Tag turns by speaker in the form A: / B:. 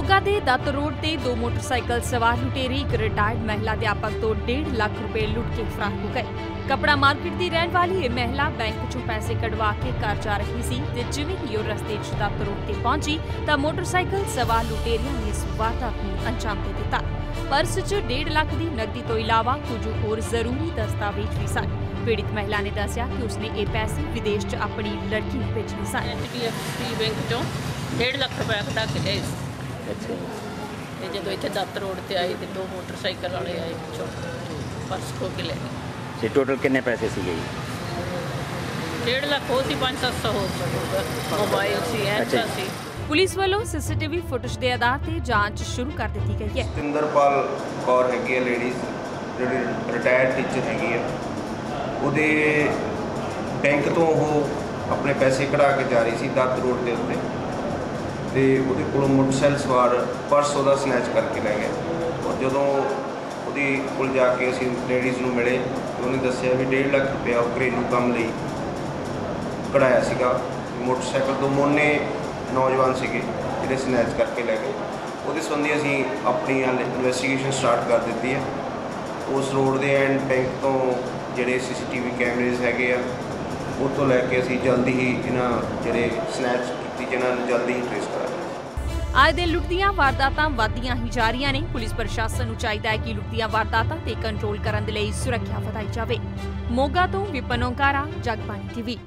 A: ਮੋਗਾ ਦੇ ਦੱਤ ਰੋਡ ਤੇ ਦੋ ਮੋਟਰਸਾਈਕਲ ਸਵਾਰ ਲੁਟੇਰੇ, ਇੱਕ ਰਿਟਾਇਰਡ ਮਹਿਲਾ ਅਧਿਆਪਕ ਤੋਂ 1.5 ਲੱਖ ਰੁਪਏ ਲੁੱਟ ਕੇ ਫਰਾਰ ਹੋ ਗਏ। ਕਪੜਾ ਮਾਰਕੀਟ ਦੀ ਰਹਿਣ ਵਾਲੀ ਇਹ ਮਹਿਲਾ ਬੈਂਕ 'ਚੋਂ ਪੈਸੇ ਕਢਵਾ ਕੇ ਘਰ ਜਾ ਰਹੀ ਸੀ ਤੇ ਜਿਵੇਂ ਹੀ ਉਹ ਰਸਤੇ 'ਚ ਦੱਤ ਰੋਡ ਤੇ ਪਹੁੰਚੀ ਤਾਂ ਮੋਟਰਸਾਈਕਲ ਸਵਾਰ ਲੁਟੇਰਿਆਂ ਨੇ ਇਸ ਵਾਰਦਾਤ ਨੂੰ ਅੰਜਾਮ ਦੇ ਦਿੱਤਾ। ਪਰਸ 'ਚ 1.5 ਲੱਖ ਦੀ ਨਕਦੀ ਤੋਂ ਇਲਾਵਾ ਕੁਝ ਹੋਰ ਜ਼ਰੂਰੀ ਦਸਤਾਵੇਜ਼ ਵੀ ਸਨ। ਪੀੜਿਤ ਮਹਿਲਾ ਨੇ ਦੱਸਿਆ ਕਿ ਉਸਨੇ ਇਹ ਪੈਸੇ ਵਿਦੇਸ਼ 'ਚ ਆਪਣੀ ਲੜਕੀ ਨੂੰ ਭੇਜੇ ਸਨ।
B: ਐਚਡੀਐਫਸੀ ਬੈਂਕ ਚੋਂ 1.5 ਲੱਖ ਰੁਪਏ ਕਢਾ ਕੇ ਲਿਆਏ
C: ਅੱਛਾ
B: ਤੇ ਜਦੋਂ ਇੱਥੇ ਦੱਤ ਰੋਡ ਤੇ ਆਏ ਤੇ ਦੋ ਮੋਟਰਸਾਈਕਲ ਵਾਲੇ ਆਏ ਪਿੱਛੋਂ ਪਰਸ ਖੋ ਕੇ ਲੈ ਗਏ।
C: ਜੀ ਟੋਟਲ ਕਿੰਨੇ ਪੈਸੇ ਸੀਗੇ ਜੀ?
B: 1.5 ਲੱਖ ਉਹ ਸੀ 5-700 ਹੋ ਸਕੂਗਾ ਮੋਬਾਈਲ ਸੀ।
C: ਅੱਛਾ
B: ਐਂਸਾ
C: ਜੀ।
B: ਸੀ।
A: ਪੁਲਿਸ ਵੱਲੋਂ ਸੀਸੀਟੀਵੀ ਫੁਟੇਜ ਦੇ ਆਧਾਰ ਤੇ ਜਾਂਚ ਸ਼ੁਰੂ ਕਰ ਦਿੱਤੀ ਗਈ ਹੈ।
D: ਸਤਿੰਦਰਪਾਲ ਕੌਰ ਹੈਗੀ ਹੈ ਲੇਡੀਜ਼ ਜਿਹੜੀ ਰਿਟਾਇਰਡ ਟੀਚਰ ਹੈਗੀ ਹੈ ਉਹਦੇ ਬੈਂਕ ਤੋਂ ਉਹ ਆਪਣੇ ਪੈਸੇ ਕਢਾ ਕੇ ਜਾ ਰਹੀ ਸੀ ਦੱਤ ਰੋਡ ਦੇ ਉੱਤੇ। ਤੇ ਉਹਦੇ ਕੋਲੋਂ ਮੋਟਰਸਾਈਕਲ ਸਵਾਰ ਪਰਸ ਉਹਦਾ ਸਨੈਚ ਕਰਕੇ ਲੈ ਗਿਆ ਔਰ ਜਦੋਂ ਉਹਦੀ ਕੋਲ ਜਾ ਕੇ ਅਸੀਂ ਲੇਡੀਜ਼ ਨੂੰ ਮਿਲੇ ਉਹਨੇ ਦੱਸਿਆ ਵੀ 1.5 ਲੱਖ ਰੁਪਇਆ ਉਹ ਘਰੇਲੂ ਕੰਮ ਲਈ ਕਢਾਇਆ ਸੀਗਾ। ਮੋਟਰਸਾਈਕਲ ਤੋਂ ਮੋਨੇ ਨੌਜਵਾਨ ਸੀਗੇ ਜਿਹੜੇ ਸਨੈਚ ਕਰਕੇ ਲੈ ਗਏ। ਉਹਦੇ ਸੰਬੰਧੀ ਅਸੀਂ ਆਪਣੀ ਇਨਵੈਸਟੀਗੇਸ਼ਨ ਸਟਾਰਟ ਕਰ ਦਿੱਤੀ ਹੈ। ਉਸ ਰੋਡ ਦੇ ਐਂਡ ਬੈਂਕ ਤੋਂ ਜਿਹੜੇ ਸੀਸੀਟੀਵੀ ਕੈਮਰੇਜ਼ ਹੈਗੇ ਆ, ਉਹ ਤੋਂ ਲੈ ਕੇ ਅਸੀਂ ਜਲਦੀ ਹੀ ਇਹਨਾਂ ਜਿਹੜੇ ਸਨੈਚ ਕੀਤੀ ਜਿਹਨਾਂ ਨੂੰ ਜਲਦੀ ਹੀ ਟ੍ਰੇਸ ਕਰਾਂਗੇ।
A: ਆਏ ਦਿਨ ਲੁੱਟ ਵਾਰਦਾਤਾਂ ਵਧਦੀਆਂ ਹੀ ਜਾ ਰਹੀਆਂ ਨੇ। ਪੁਲਿਸ ਪ੍ਰਸ਼ਾਸਨ ਨੂੰ ਚਾਹੀਦਾ ਹੈ ਕਿ ਲੁੱਟਦੀਆਂ ਵਾਰਦਾਤਾਂ ਤੇ ਕੰਟਰੋਲ ਕਰਨ ਦੇ ਲਈ ਸੁਰੱਖਿਆ ਵਧਾਈ ਜਾਵੇ। ਮੋਗਾ ਤੋਂ ਵਿਪਨ ਓਂਕਾਰਾ, ਜਗਬਾਣੀ ਟੀਵੀ।